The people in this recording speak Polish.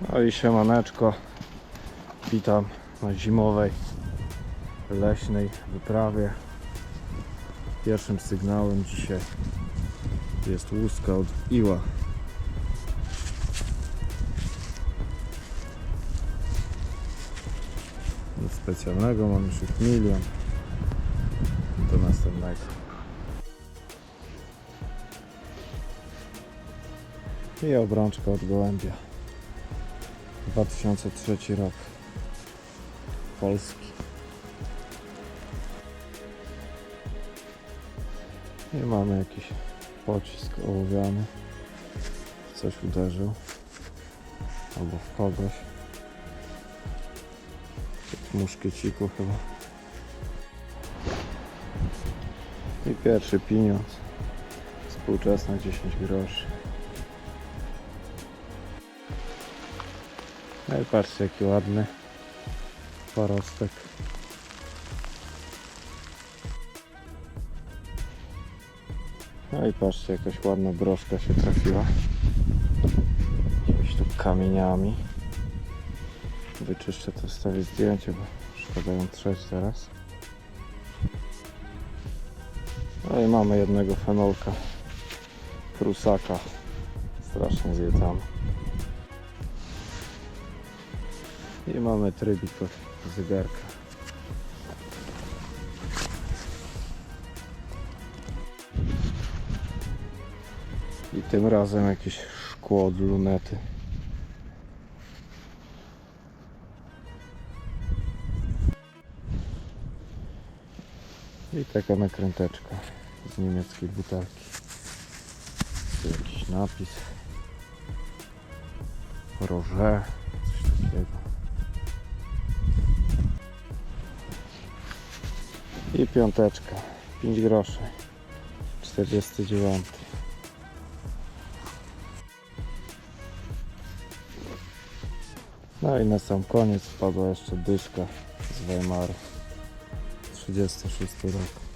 No i siemaneczko. Witam na zimowej leśnej wyprawie. Pierwszym sygnałem dzisiaj jest łuska od Iła. Nic specjalnego, mam już ich milion. Do następnego. I obrączka od gołębia. 2003 rok. Polski. I mamy jakiś pocisk ołowiany. Coś uderzył. Albo w kogoś. W muszkieciku chyba. I pierwszy pieniądz. Współczesne 10 groszy. No i patrzcie jaki ładny porostek. No i patrzcie jakaś ładna broszka się trafiła. Jakimiś tu kamieniami. Wyczyszczę to wstawię zdjęcie, bo szkoda ją trzeć teraz. No i mamy jednego fenolka. Prusaka. Strasznie zjedzamy. I mamy trybik od zegarka. I tym razem jakieś szkło od lunety. I taka nakręteczka z niemieckiej butelki. Tu jakiś napis. Roże, I piąteczka, 5 groszy. 49. No i na sam koniec wpadła jeszcze dyszka z Weimaru. 36 rok.